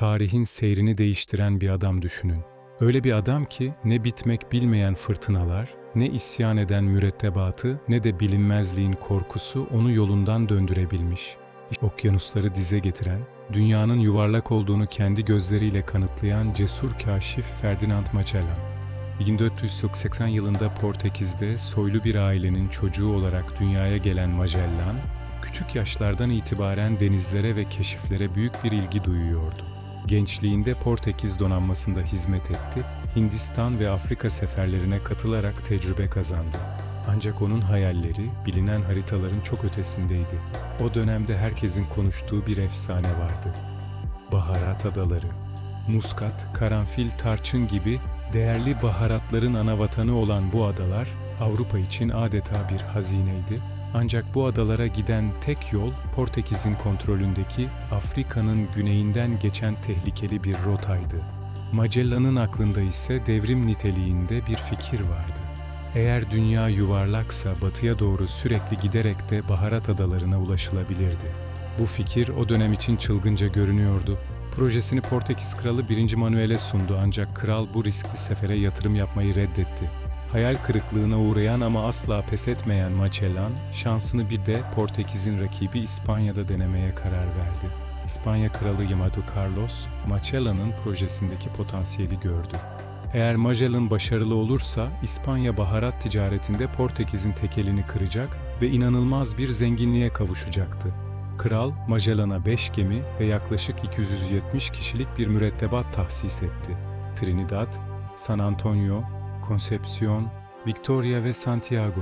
tarihin seyrini değiştiren bir adam düşünün. Öyle bir adam ki ne bitmek bilmeyen fırtınalar, ne isyan eden mürettebatı ne de bilinmezliğin korkusu onu yolundan döndürebilmiş. Okyanusları dize getiren, dünyanın yuvarlak olduğunu kendi gözleriyle kanıtlayan cesur kaşif Ferdinand Magellan. 1480 yılında Portekiz'de soylu bir ailenin çocuğu olarak dünyaya gelen Magellan, küçük yaşlardan itibaren denizlere ve keşiflere büyük bir ilgi duyuyordu. Gençliğinde Portekiz donanmasında hizmet etti, Hindistan ve Afrika seferlerine katılarak tecrübe kazandı. Ancak onun hayalleri bilinen haritaların çok ötesindeydi. O dönemde herkesin konuştuğu bir efsane vardı. Baharat Adaları. Muskat, karanfil, tarçın gibi değerli baharatların ana vatanı olan bu adalar Avrupa için adeta bir hazineydi. Ancak bu adalara giden tek yol Portekiz'in kontrolündeki Afrika'nın güneyinden geçen tehlikeli bir rotaydı. Magellan'ın aklında ise devrim niteliğinde bir fikir vardı. Eğer dünya yuvarlaksa batıya doğru sürekli giderek de baharat adalarına ulaşılabilirdi. Bu fikir o dönem için çılgınca görünüyordu. Projesini Portekiz Kralı 1. Manuel'e sundu ancak kral bu riskli sefere yatırım yapmayı reddetti. Hayal kırıklığına uğrayan ama asla pes etmeyen Magellan, şansını bir de Portekiz'in rakibi İspanya'da denemeye karar verdi. İspanya Kralı Yamado Carlos, Magellan'ın projesindeki potansiyeli gördü. Eğer Magellan başarılı olursa İspanya baharat ticaretinde Portekiz'in tekelini kıracak ve inanılmaz bir zenginliğe kavuşacaktı. Kral Magellan'a 5 gemi ve yaklaşık 270 kişilik bir mürettebat tahsis etti. Trinidad, San Antonio, Concepcion, Victoria ve Santiago.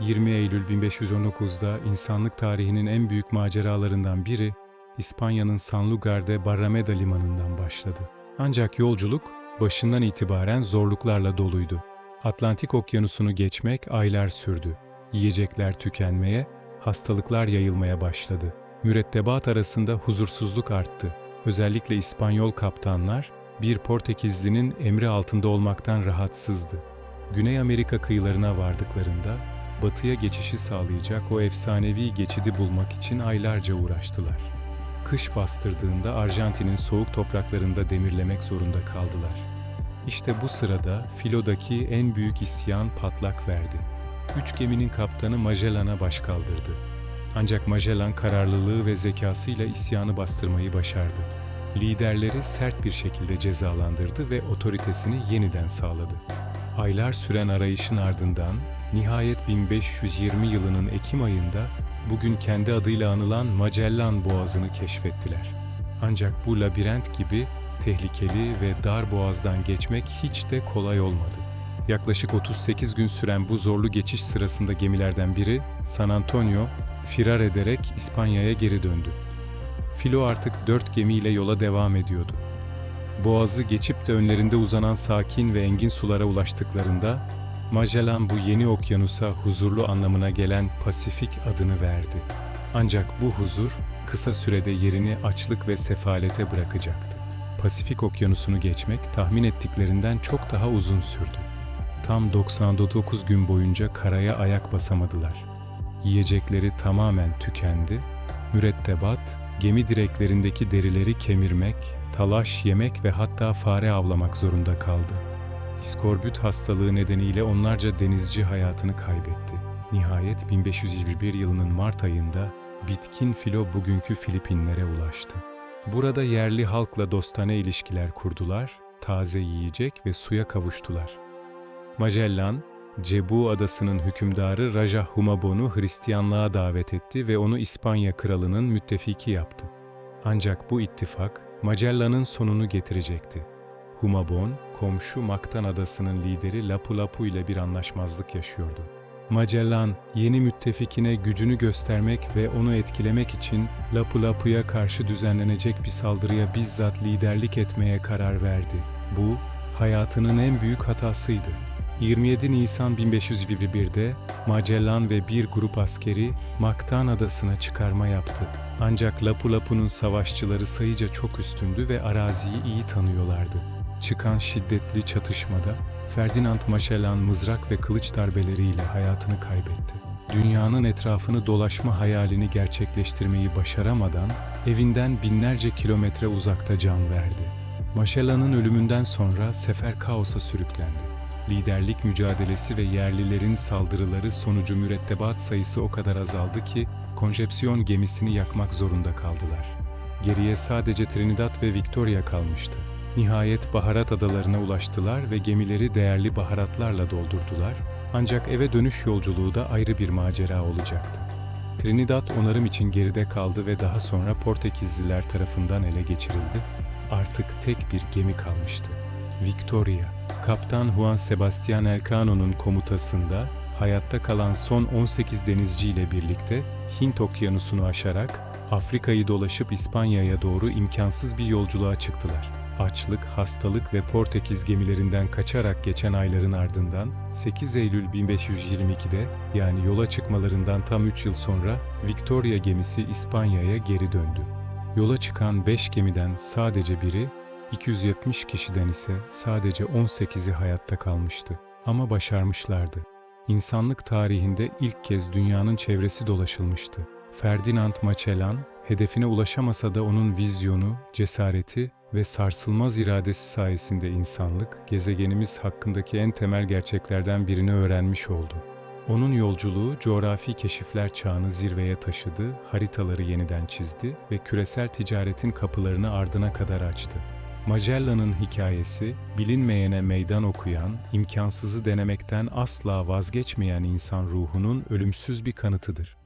20 Eylül 1519'da insanlık tarihinin en büyük maceralarından biri İspanya'nın Sanlugar'de Barrameda limanından başladı. Ancak yolculuk başından itibaren zorluklarla doluydu. Atlantik Okyanusu'nu geçmek aylar sürdü. Yiyecekler tükenmeye, hastalıklar yayılmaya başladı. Mürettebat arasında huzursuzluk arttı. Özellikle İspanyol kaptanlar bir Portekizlinin emri altında olmaktan rahatsızdı. Güney Amerika kıyılarına vardıklarında batıya geçişi sağlayacak o efsanevi geçidi bulmak için aylarca uğraştılar. Kış bastırdığında Arjantin'in soğuk topraklarında demirlemek zorunda kaldılar. İşte bu sırada filodaki en büyük isyan patlak verdi. Üç geminin kaptanı Magellan'a baş kaldırdı. Ancak Magellan kararlılığı ve zekasıyla isyanı bastırmayı başardı. Liderleri sert bir şekilde cezalandırdı ve otoritesini yeniden sağladı. Aylar süren arayışın ardından nihayet 1520 yılının Ekim ayında bugün kendi adıyla anılan Magellan Boğazı'nı keşfettiler. Ancak bu labirent gibi tehlikeli ve dar boğazdan geçmek hiç de kolay olmadı. Yaklaşık 38 gün süren bu zorlu geçiş sırasında gemilerden biri San Antonio firar ederek İspanya'ya geri döndü. Filo artık dört gemiyle yola devam ediyordu. Boğazı geçip de önlerinde uzanan sakin ve engin sulara ulaştıklarında Magellan bu yeni okyanusa huzurlu anlamına gelen Pasifik adını verdi. Ancak bu huzur kısa sürede yerini açlık ve sefalete bırakacaktı. Pasifik okyanusunu geçmek tahmin ettiklerinden çok daha uzun sürdü. Tam 99 gün boyunca karaya ayak basamadılar. Yiyecekleri tamamen tükendi, mürettebat, gemi direklerindeki derileri kemirmek, talaş yemek ve hatta fare avlamak zorunda kaldı. İskorbüt hastalığı nedeniyle onlarca denizci hayatını kaybetti. Nihayet 1521 yılının Mart ayında bitkin filo bugünkü Filipinlere ulaştı. Burada yerli halkla dostane ilişkiler kurdular, taze yiyecek ve suya kavuştular. Magellan, Cebu adasının hükümdarı Raja Humabon'u Hristiyanlığa davet etti ve onu İspanya kralının müttefiki yaptı. Ancak bu ittifak Magellan'ın sonunu getirecekti. Humabon, komşu Mactan adasının lideri Lapu-Lapu ile bir anlaşmazlık yaşıyordu. Magellan, yeni müttefikine gücünü göstermek ve onu etkilemek için Lapu-Lapu'ya karşı düzenlenecek bir saldırıya bizzat liderlik etmeye karar verdi. Bu, hayatının en büyük hatasıydı. 27 Nisan 1521'de Magellan ve bir grup askeri Mactan adasına çıkarma yaptı. Ancak Lapu-Lapu'nun savaşçıları sayıca çok üstündü ve araziyi iyi tanıyorlardı. Çıkan şiddetli çatışmada Ferdinand Magellan mızrak ve kılıç darbeleriyle hayatını kaybetti. dünyanın etrafını dolaşma hayalini gerçekleştirmeyi başaramadan evinden binlerce kilometre uzakta can verdi. Magellan'ın ölümünden sonra sefer kaosa sürüklendi. Liderlik mücadelesi ve yerlilerin saldırıları sonucu mürettebat sayısı o kadar azaldı ki konjepsiyon gemisini yakmak zorunda kaldılar. Geriye sadece Trinidad ve Victoria kalmıştı. Nihayet baharat adalarına ulaştılar ve gemileri değerli baharatlarla doldurdular. Ancak eve dönüş yolculuğu da ayrı bir macera olacaktı. Trinidad onarım için geride kaldı ve daha sonra Portekizliler tarafından ele geçirildi. Artık tek bir gemi kalmıştı. Victoria, Kaptan Juan Sebastian Elcano'nun komutasında hayatta kalan son 18 denizci ile birlikte Hint Okyanusu'nu aşarak Afrika'yı dolaşıp İspanya'ya doğru imkansız bir yolculuğa çıktılar. Açlık, hastalık ve Portekiz gemilerinden kaçarak geçen ayların ardından 8 Eylül 1522'de yani yola çıkmalarından tam 3 yıl sonra Victoria gemisi İspanya'ya geri döndü. Yola çıkan 5 gemiden sadece biri 270 kişiden ise sadece 18'i hayatta kalmıştı. Ama başarmışlardı. İnsanlık tarihinde ilk kez dünyanın çevresi dolaşılmıştı. Ferdinand Magellan, hedefine ulaşamasa da onun vizyonu, cesareti ve sarsılmaz iradesi sayesinde insanlık, gezegenimiz hakkındaki en temel gerçeklerden birini öğrenmiş oldu. Onun yolculuğu coğrafi keşifler çağını zirveye taşıdı, haritaları yeniden çizdi ve küresel ticaretin kapılarını ardına kadar açtı. Magellan'ın hikayesi, bilinmeyene meydan okuyan, imkansızı denemekten asla vazgeçmeyen insan ruhunun ölümsüz bir kanıtıdır.